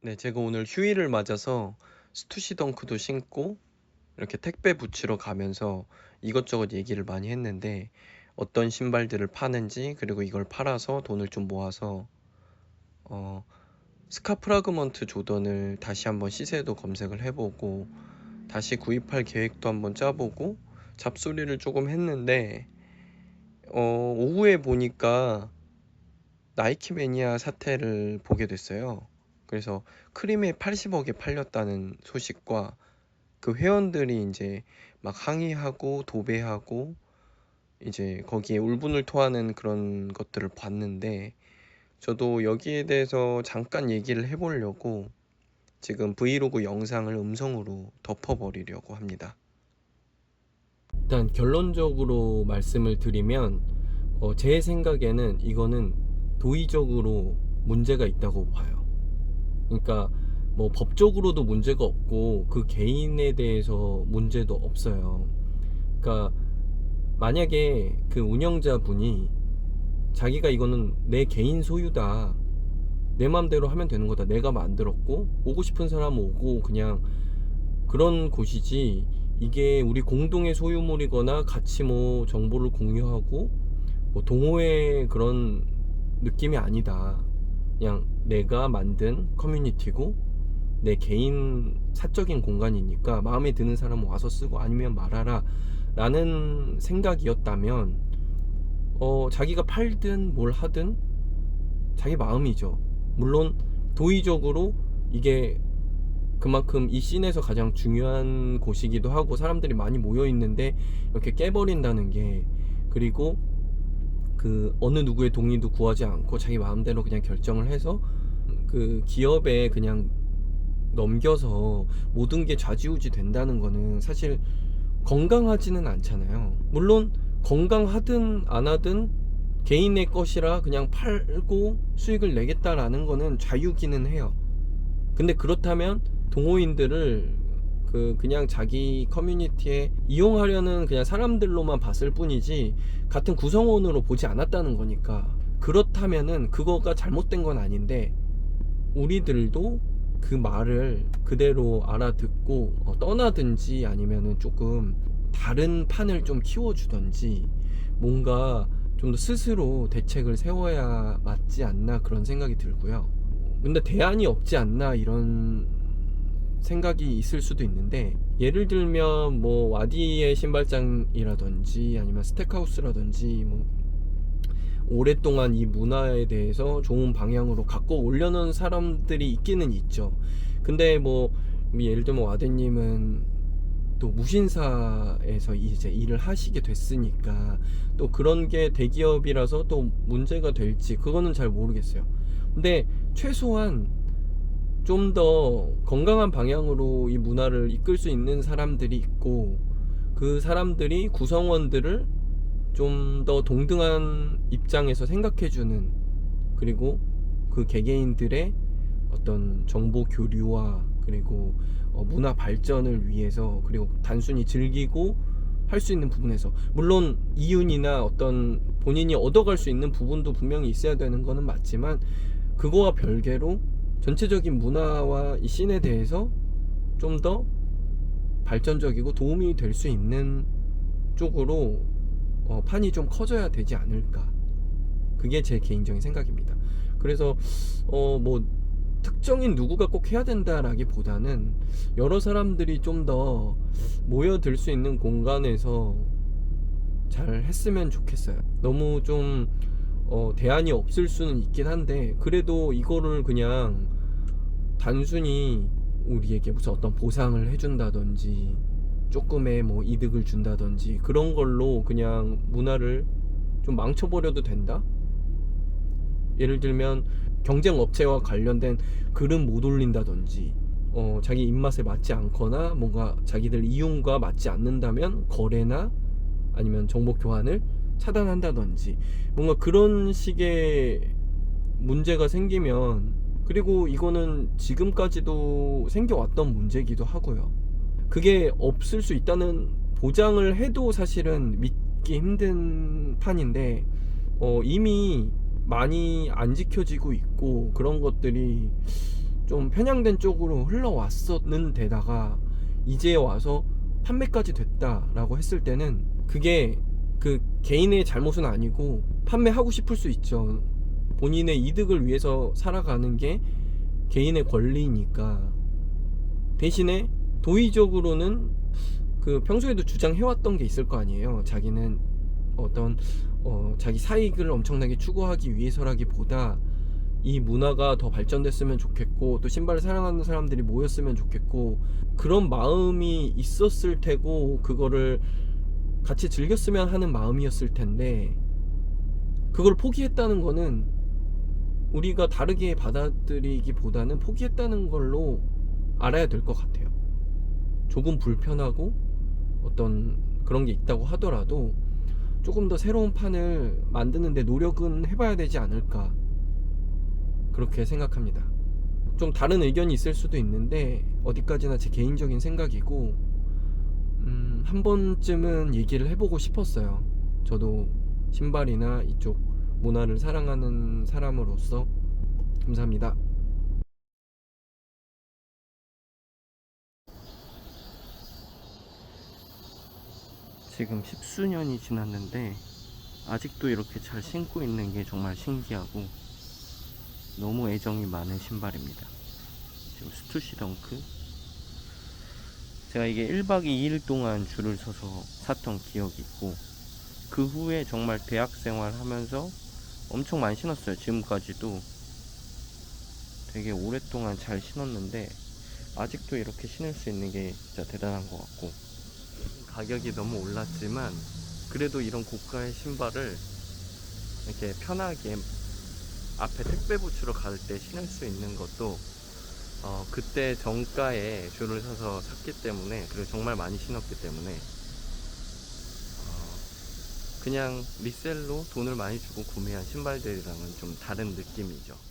네, 제가 오늘 휴일을 맞아서 스투시 덩크도 신고 이렇게 택배 붙이러 가면서 이것저것 얘기를 많이 했는데 어떤 신발들을 파는지 그리고 이걸 팔아서 돈을 좀 모아서 어, 스카 프라그먼트 조던을 다시 한번 시세도 검색을 해보고 다시 구입할 계획도 한번 짜보고 잡소리를 조금 했는데 어, 오후에 보니까 나이키 매니아 사태를 보게 됐어요. 그래서 크림에 80억에 팔렸다는 소식과 그 회원들이 이제 막 항의하고 도배하고 이제 거기에 울분을 토하는 그런 것들을 봤는데 저도 여기에 대해서 잠깐 얘기를 해보려고 지금 브이로그 영상을 음성으로 덮어버리려고 합니다. 일단 결론적으로 말씀을 드리면 어, 제 생각에는 이거는 도의적으로 문제가 있다고 봐요. 그러니까 뭐 법적으로도 문제가 없고 그 개인에 대해서 문제도 없어요. 그러니까 만약에 그 운영자분이 자기가 이거는 내 개인 소유다. 내 맘대로 하면 되는 거다. 내가 만들었고 오고 싶은 사람 오고 그냥 그런 곳이지 이게 우리 공동의 소유물이거나 같이 뭐 정보를 공유하고 뭐 동호회 그런 느낌이 아니다. 그냥 내가 만든 커뮤니티고 내 개인 사적인 공간이니까 마음에 드는 사람은 와서 쓰고 아니면 말아라 라는 생각이었다면 어 자기가 팔든 뭘 하든 자기 마음이죠. 물론 도의적으로 이게 그만큼 이 씬에서 가장 중요한 곳이기도 하고 사람들이 많이 모여 있는데 이렇게 깨버린다는 게 그리고 그 어느 누구의 동의도 구하지 않고 자기 마음대로 그냥 결정을 해서 그 기업에 그냥 넘겨서 모든 게 좌지우지 된다는 거는 사실 건강하지는 않잖아요. 물론 건강하든 안 하든 개인의 것이라 그냥 팔고 수익을 내겠다라는 거는 자유기는 해요. 근데 그렇다면 동호인들을 그 그냥 자기 커뮤니티에 이용하려는 그냥 사람들로만 봤을 뿐이지 같은 구성원으로 보지 않았다는 거니까 그렇다면은 그거가 잘못된 건 아닌데 우리들도 그 말을 그대로 알아듣고 어, 떠나든지 아니면은 조금 다른 판을 좀 키워주던지 뭔가 좀 더 스스로 대책을 세워야 맞지 않나 그런 생각이 들고요. 근데 대안이 없지 않나 이런 생각이 있을 수도 있는데 예를 들면 뭐 와디의 신발장이라든지 아니면 스택하우스라든지 뭐 오랫동안 이 문화에 대해서 좋은 방향으로 갖고 올려놓은 사람들이 있기는 있죠. 근데 뭐 예를 들면 와드님은 또 무신사에서 이제 일을 하시게 됐으니까 또 그런 게 대기업이라서 또 문제가 될지 그거는 잘 모르겠어요. 근데 최소한 좀 더 건강한 방향으로 이 문화를 이끌 수 있는 사람들이 있고 그 사람들이 구성원들을 좀 더 동등한 입장에서 생각해주는 그리고 그 개개인들의 어떤 정보 교류와 그리고 어, 문화 발전을 위해서 그리고 단순히 즐기고 할 수 있는 부분에서 물론 이윤이나 어떤 본인이 얻어갈 수 있는 부분도 분명히 있어야 되는 거는 맞지만 그거와 별개로 전체적인 문화와 이 씬에 대해서 좀 더 발전적이고 도움이 될 수 있는 쪽으로 어, 판이 좀 커져야 되지 않을까. 그게 제 개인적인 생각입니다. 그래서 어 뭐 특정인 누구가 꼭 해야 된다라기보다는 여러 사람들이 좀 더 모여들 수 있는 공간에서 잘 했으면 좋겠어요. 너무 좀 어, 대안이 없을 수는 있긴 한데 그래도 이거를 그냥 단순히 우리에게 무슨 어떤 보상을 해준다든지 조금의 뭐 이득을 준다든지 그런 걸로 그냥 문화를 좀 망쳐버려도 된다? 예를 들면 경쟁 업체와 관련된 글은 못 올린다든지 어, 자기 입맛에 맞지 않거나 뭔가 자기들 이윤과 맞지 않는다면 거래나 아니면 정보 교환을 차단한다든지 뭔가 그런 식의 문제가 생기면 그리고 이거는 지금까지도 생겨왔던 문제기도 하고요. 그게 없을 수 있다는 보장을 해도 사실은 믿기 힘든 판인데 어, 이미 많이 안 지켜지고 있고 그런 것들이 좀 편향된 쪽으로 흘러왔었는 데다가 이제 와서 판매까지 됐다라고 했을 때는 그게 그 개인의 잘못은 아니고 판매하고 싶을 수 있죠. 본인의 이득을 위해서 살아가는 게 개인의 권리니까 대신에 도의적으로는 그 평소에도 주장해왔던 게 있을 거 아니에요. 자기는 어떤 어, 자기 사익을 엄청나게 추구하기 위해서라기보다 이 문화가 더 발전됐으면 좋겠고 또 신발을 사랑하는 사람들이 모였으면 좋겠고 그런 마음이 있었을 테고 그거를 같이 즐겼으면 하는 마음이었을 텐데 그걸 포기했다는 거는 우리가 다르게 받아들이기보다는 포기했다는 걸로 알아야 될 것 같아요. 조금 불편하고 어떤 그런 게 있다고 하더라도 조금 더 새로운 판을 만드는데 노력은 해봐야 되지 않을까 그렇게 생각합니다. 좀 다른 의견이 있을 수도 있는데 어디까지나 제 개인적인 생각이고 음, 한 번쯤은 얘기를 해보고 싶었어요. 저도 신발이나 이쪽 문화를 사랑하는 사람으로서 감사합니다. 지금 십수년이 지났는데 아직도 이렇게 잘 신고 있는 게 정말 신기하고 너무 애정이 많은 신발입니다. 지금 스투시 덩크. 제가 이게 1박 2일 동안 줄을 서서 샀던 기억이 있고 그 후에 정말 대학 생활 하면서 엄청 많이 신었어요. 지금까지도 되게 오랫동안 잘 신었는데 아직도 이렇게 신을 수 있는 게 진짜 대단한 것 같고 가격이 너무 올랐지만 그래도 이런 고가의 신발을 이렇게 편하게 앞에 택배 부추러 갈때 신을 수 있는 것도 어, 그때 정가에 줄을 서서 샀기 때문에 그리고 정말 많이 신었기 때문에 어, 그냥 리셀로 돈을 많이 주고 구매한 신발들이랑은 좀 다른 느낌이죠.